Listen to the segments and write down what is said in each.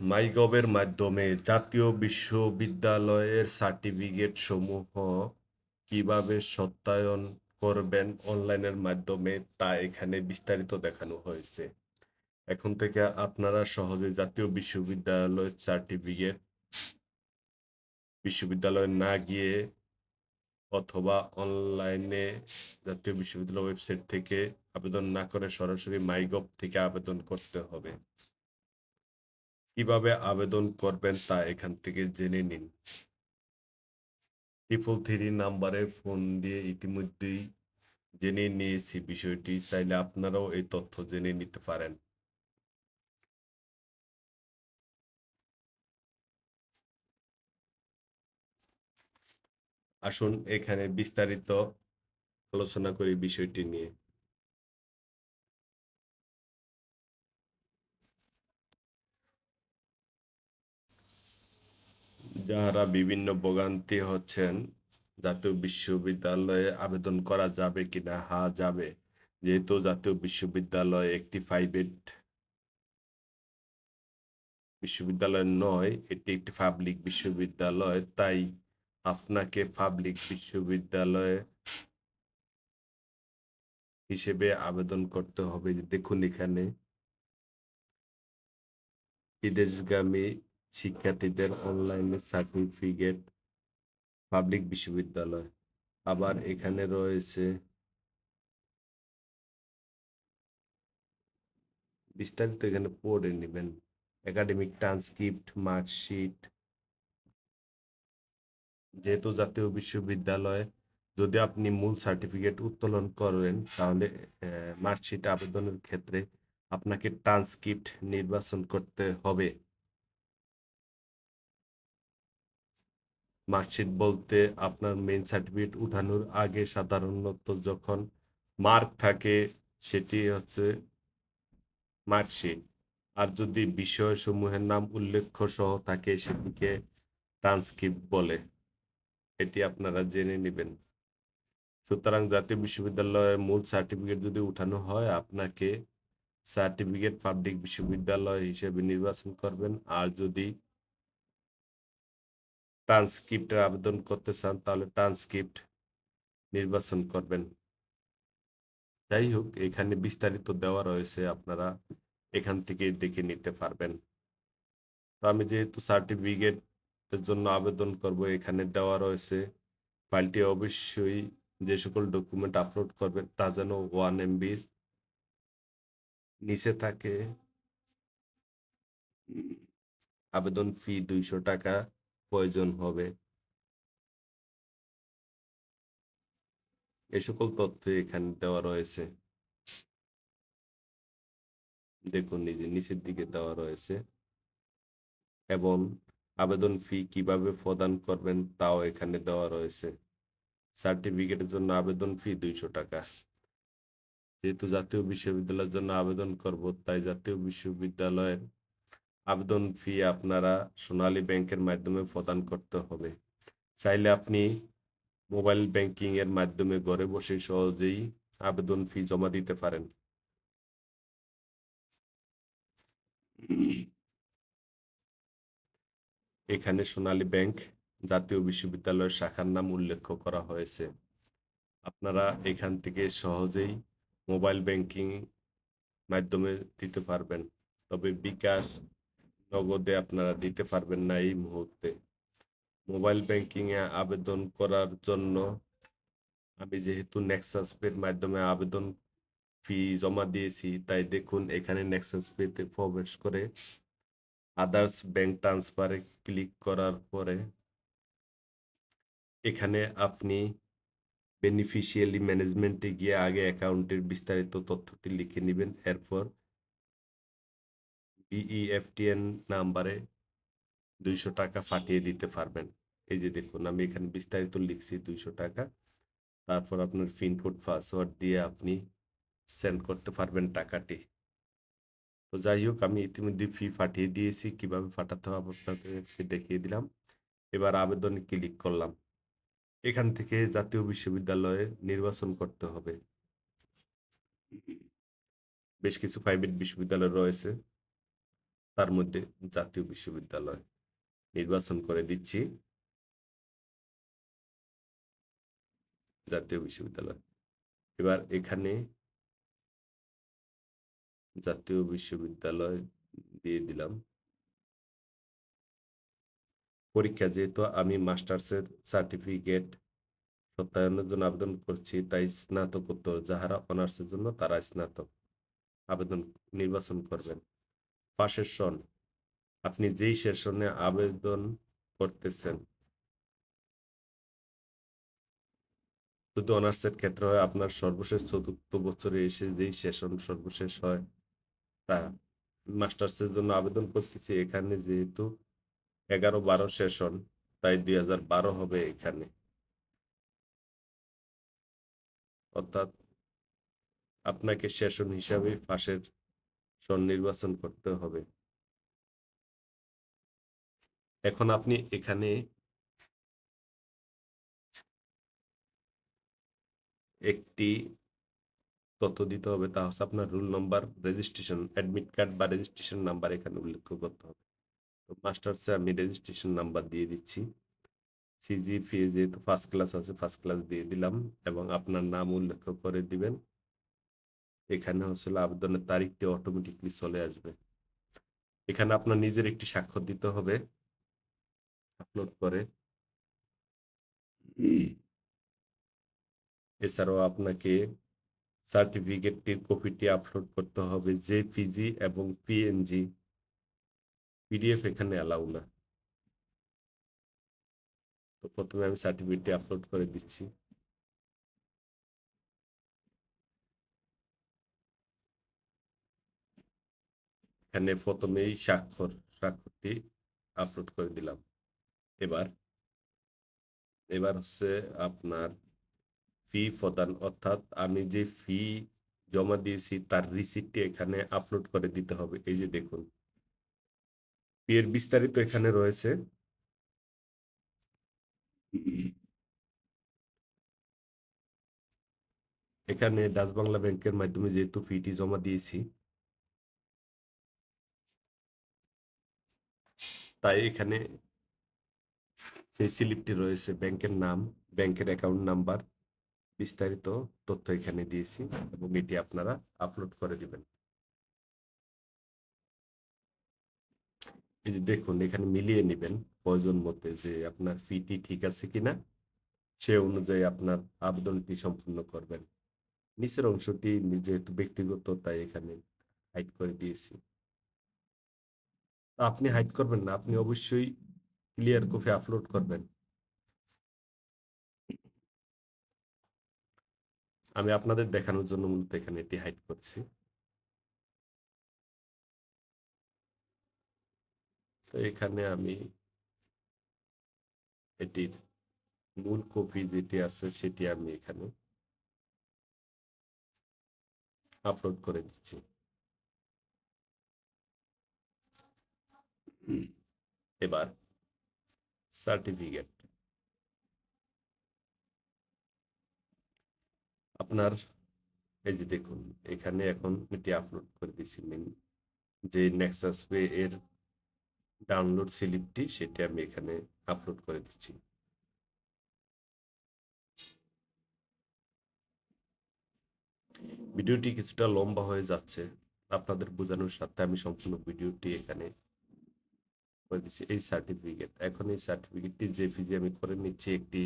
মাইগভের মাধ্যমে জাতীয় বিশ্ববিদ্যালয়ের সার্টিফিকেট সমূহ কীভাবে সত্যায়ন করবেন অনলাইনের মাধ্যমে, তা এখানে বিস্তারিত দেখানো হয়েছে। এখন থেকে আপনারা সহজে জাতীয় বিশ্ববিদ্যালয়ের সার্টিফিকেট, বিশ্ববিদ্যালয়ে না গিয়ে অথবা অনলাইনে জাতীয় বিশ্ববিদ্যালয় ওয়েবসাইট থেকে আবেদন না করে সরাসরি মাইগভ থেকে আবেদন করতে হবে। কীভাবে আবেদন করবেন তা এখান থেকে জেনে নিন। ট্রিপল থ্রি নাম্বারে ফোন দিয়ে ইতিমধ্যেই জেনে নিয়েছি বিষয়টি, চাইলে আপনারাও এই তথ্য জেনে নিতে পারেন। আসুন এখানে বিস্তারিত আলোচনা করি বিষয়টি নিয়ে। যাহারা বিভিন্ন ভোগান্তি হচ্ছেন, জাতীয় বিশ্ববিদ্যালয়ে আবেদন করা যাবে কিনা? হা, যাবে। যেহেতু জাতীয় বিশ্ববিদ্যালয় একটি প্রাইভেট বিশ্ববিদ্যালয় নয়, এটি একটি পাবলিক বিশ্ববিদ্যালয়, তাই আপনাকে পাবলিক বিশ্ববিদ্যালয়ে হিসেবে আবেদন করতে হবে। দেখুন এখানে। বিদেশগামী শিক্ষার্থীদের অনলাইনে সার্টিফিকেট পাবলিক বিশ্ববিদ্যালয়। আবার এখানে রয়েছে বিস্তারিত এখানে পড়ে নেবেন। একাডেমিক ট্রান্সক্রিপ্ট মার্কশিট যেহেতু জাতীয় বিশ্ববিদ্যালয়ে, যদি আপনি মূল সার্টিফিকেট উত্তোলন করেন, তাহলে মার্কশিট আবেদনের ক্ষেত্রে আপনাকে ট্রান্সক্রিপ্ট নির্বাচন করতে হবে। মার্কশিট বলতে আপনার মেইন সার্টিফিকেট উঠানোর আগে সাধারণত যখন মার্ক থাকে, সেটি হচ্ছে মার্কশিট। আর যদি বিষয়সমূহের নাম উল্লেখ সহ থাকে, সেটিকে ট্রান্সক্রিপ্ট বলে। এটি আপনারা জেনে নেবেন। সুতরাং জাতীয় বিশ্ববিদ্যালয়ের মূল সার্টিফিকেট যদি উঠানো হয়, আপনাকে সার্টিফিকেট পাবলিক বিশ্ববিদ্যালয় হিসেবে নির্বাচন করবেন। আর যদি ট্রান্সক্রিপ্টের আবেদন করতে চান, তাহলে ট্রান্সক্রিপ্ট নির্বাচন করবেন। যাই হোক, এখানে বিস্তারিত দেওয়া রয়েছে, আপনারা এখান থেকে দেখে নিতে পারবেন। তো আমি যেহেতু সার্টিফিকেটের জন্য আবেদন করব, এখানে দেওয়া রয়েছে, ফাইলটি অবশ্যই যে সকল ডকুমেন্ট আপলোড করবেন, তা যেন ওয়ান এমবির নিচে থাকে। আবেদন ফি দুইশো টাকা। প্রয়োজন হবে। এ সকল তথ্য এখানে দেওয়া রয়েছে। দেখুন নিজে নিচের দিকে দেওয়া রয়েছে। এবং আবেদন ফি কীভাবে প্রদান করবেন তাও এখানে দেওয়া রয়েছে। সার্টিফিকেটের জন্য আবেদন ফি দুইশো টাকা। যেহেতু জাতীয় বিশ্ববিদ্যালয়ের জন্য আবেদন করব, তাই জাতীয় বিশ্ববিদ্যালয়ের আবেদন ফি আপনারা সোনালী ব্যাংকের মাধ্যমে প্রদান করতে হবে। চাইলে আপনি মোবাইল ব্যাংকিং এর মাধ্যমে ঘরে বসে সহজেই আবেদন ফি জমা দিতে পারেন। এখানে সোনালী ব্যাংক জাতীয় বিশ্ববিদ্যালয়ের শাখার নাম উল্লেখ করা হয়েছে। আপনারা এখান থেকে সহজেই মোবাইল ব্যাংকিং মাধ্যমে দিতে পারবেন। তবে বিকাশ নগদে আপনারা দিতে পারবেন না এই মুহূর্তে। মোবাইল ব্যাংকিংয়ে আবেদন করার জন্য আমি যেহেতু নেক্সাস পের মাধ্যমে আবেদন ফি জমা দিয়েছি, তাই দেখুন এখানে নেক্সাস পেতে প্রবেশ করে আদার্স ব্যাংক ট্রান্সফারে ক্লিক করার পরে এখানে আপনি বেনিফিশিয়ালি ম্যানেজমেন্টে গিয়ে আগে অ্যাকাউন্টের বিস্তারিত তথ্যটি লিখে নেবেন, এরপর বিইএফটিএন নাম্বারে দুইশো টাকা পাঠিয়ে দিতে পারবেন। এই যে দেখুন, আমি এখানে বিস্তারিত লিখছি দুইশো টাকা। তারপর আপনার পিনকোড পাসওয়ার্ড দিয়ে আপনি সেন্ড করতে পারবেন টাকাটি। তো যাই হোক, আমি ইতিমধ্যে ফি পাঠিয়ে দিয়েছি। কীভাবে পাঠাতে হবে আপনাকে দেখিয়ে দিলাম। এবার আবেদনে ক্লিক করলাম। এখান থেকে জাতীয় বিশ্ববিদ্যালয়ে নির্বাচন করতে হবে। বেশ কিছু প্রাইভেট বিশ্ববিদ্যালয় রয়েছে। তার মধ্যে জাতীয় বিশ্ববিদ্যালয় নির্বাচন করে দিচ্ছি। জাতীয় বিশ্ববিদ্যালয়। এবার এখানে জাতীয় বিশ্ববিদ্যালয় দিয়ে দিলাম। পরীক্ষা যেহেতু আমি মাস্টার্সের সার্টিফিকেট সত্যায়নের জন্য আবেদন করছি, তাই স্নাতকোত্তর যাহারা অনার্সের জন্য তারা স্নাতক আবেদন নির্বাচন করবেন। পাশের সন আপনি যেই সেশনে আবেদন করতেছেন। যদি অনার্সের ক্ষেত্রে হয়, আপনার সর্বশেষ চতুর্থ বছরে এসে যেই সেশন সর্বশেষ হয়, তা মাস্টার্সের জন্য আবেদন করতেছি এখানে যেহেতু এগারো বারো সেশন তাই দুই হাজার বারো হবে এখানে। অর্থাৎ আপনাকে সেশন হিসাবে পাশের সন নির্বাচন করতে হবে। এখন আপনি এখানে একটি তথ্য দিতে হবে, তা হচ্ছে আপনার roll number, registration, admit card বা রেজিস্ট্রেশন নাম্বার এখানে উল্লেখ করতে হবে। তো মাস্টার্সে আমি রেজিস্ট্রেশন নাম্বার দিয়ে দিচ্ছি। সিজি ফি যেহেতু ফার্স্ট ক্লাস আছে ফার্স্ট ক্লাস দিয়ে দিলাম এবং আপনার নাম উল্লেখ করে দিবেন। এখানে হচ্ছে আবেদনের তারিখটি অটোমেটিকলি চলে আসবে। এখানে আপনার নিজের একটি স্বাক্ষর দিতে হবে। আপলোড করে। এছাড়াও আপনাকে সার্টিফিকেটটির কপিটি আপলোড করতে হবে জেপিজি এবং পিএনজি পিডিএফ এখানে অ্যালাউ না। তো প্রথমে আমি সার্টিফিকেটটি আপলোড করে দিচ্ছি। এখানে প্রথমেই স্বাক্ষর, স্বাক্ষরটি আপলোড করে দিলাম। এবার এবার হচ্ছে আপনার ফি প্রদান, অর্থাৎ আমি যে ফি জমা দিয়েছি তার রিসিপ্টটি এখানে আপলোড করে দিতে হবে। এই যে দেখুন এর বিস্তারিত এখানে রয়েছে। এখানে ডাচ বাংলা ব্যাংকের মাধ্যমে যেহেতু ফিটি জমা দিয়েছি তাই এখানে সেই স্লিপটি রয়েছে ব্যাংকের নাম, ব্যাংকের অ্যাকাউন্ট নাম্বার বিস্তারিত তথ্য এখানে দিয়েছি এবং এটি আপনারা আপলোড করে দিবেন। এই যে দেখুন, এখানে মিলিয়ে নেবেন প্রয়োজন মতে যে আপনার ফিটি ঠিক আছে কিনা, সে অনুযায়ী আপনার আবেদনটি সম্পূর্ণ করবেন। নিচের অংশটি যেহেতু ব্যক্তিগত, তাই এখানে হাইড করে দিয়েছি। আপনি হাইড করবেন না, আপনি অবশ্যই ক্লিয়ার কপি আপলোড করবেন। আমি আপনাদের দেখানোর জন্য মূলত এখানে এটি হাইড করছি। তো এখানে আমি এটির মূল কপি যেটি আছে সেটি আমি এখানে আপলোড করে দিচ্ছি। এবার সার্টিফিকেট আপনার এই যে দেখুন, এখানে এখন এটি আপলোড করে দিয়েছি যে নেক্সাস পে এর ডাউনলোড স্লিপটি সেটি আমি এখানে আপলোড করে দিচ্ছি। ভিডিওটি কিছুটা লম্বা হয়ে যাচ্ছে। আপনাদের বোঝানোর সাথে আমি সম্পূর্ণ ভিডিওটি এখানে করে দিচ্ছি এই সার্টিফিকেট এখন এই সার্টিফিকেটটি যে ফিজি আমি করে নিচ্ছি একটি,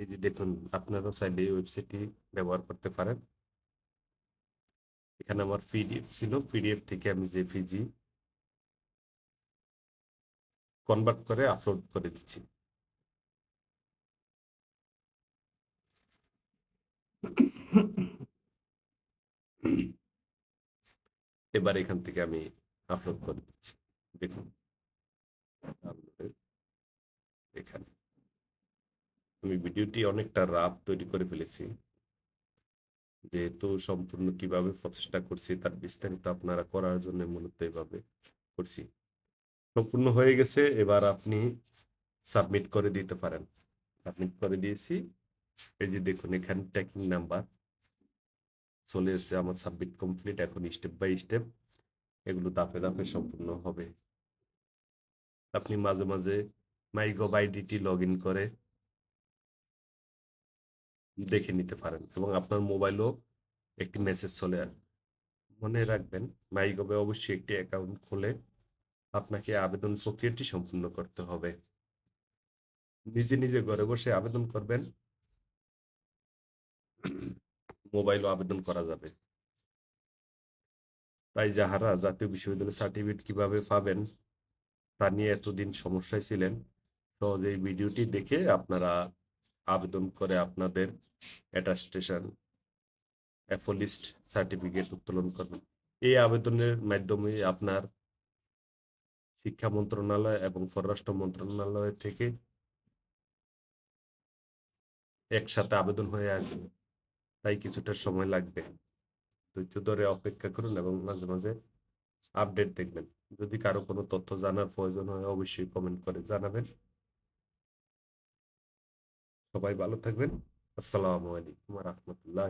এই যে দেখুন, আপনারাও চাইলে এই ওয়েবসাইটটি ব্যবহার করতে পারেন। এখানে আমার পিডিএফ ছিল পিডিএফ থেকে আমি যে ফিজি কনভার্ট করে আপলোড করে দিচ্ছি। এবার এখান থেকে আমি আপলোড করে দিচ্ছি। দেখুন। এখানে আমি ভিডিওটি অনেকটা রাফ তৈরি করে ফেলেছি। যেহেতু সম্পূর্ণ কীভাবে প্রচেষ্টা করছি, তার বিস্তারিত আপনারা করার জন্য মূলত এভাবে করছি। সম্পূর্ণ হয়ে গেছে, এবার আপনি সাবমিট করে দিতে পারেন। সাবমিট করে দিয়েছি। এই যে দেখুন, এখানে ট্র্যাকিং নাম্বার চলে এসেছে, আমার সাবমিট কমপ্লিট, এখন স্টেপ বাই স্টেপ এগুলো ধাপে ধাপে সম্পূর্ণ হবে। আপনি মাঝে মাঝে মাইগভ আইডিটি লগ ইন করে দেখে নিতে পারেন এবং আপনার মোবাইলও একটি মেসেজ চলে আসবে। মনে রাখবেন মাইগভে অবশ্যই একটি অ্যাকাউন্ট খুলে আপনাকে আবেদন প্রক্রিয়াটি সম্পূর্ণ করতে হবে। নিজে নিজে ঘরে বসে আবেদন করবেন। মোবাইলও আবেদন করা যাবে। তাই যাহারা জাতীয় বিশ্ববিদ্যালয় সার্টিফিকেট কীভাবে পাবেন তা নিয়ে এতদিন সমস্যায় ছিলেন তো এই ভিডিওটি দেখে আপনারা আবেদন করে আপনাদের অ্যাটাস্টেশন অ্যাফোলিস্ট সার্টিফিকেট উত্তোলন করবেন। এই আবেদনের মাধ্যমে আপনার শিক্ষা মন্ত্রণালয় এবং পররাষ্ট্র মন্ত্রণালয় থেকে একসাথে আবেদন হয়ে আসবে, তাই কিছুটা সময় লাগবে। ধৈর্য ধরে অপেক্ষা করুন এবং মাঝে মাঝে আপডেট দেখবেন। যদি কারও কোনো তথ্য জানার প্রয়োজন হয়, অবশ্যই কমেন্ট করে জানাবেন। সবাই ভালো থাকবেন। আসসালামু আলাইকুম রহমতুল্লাহ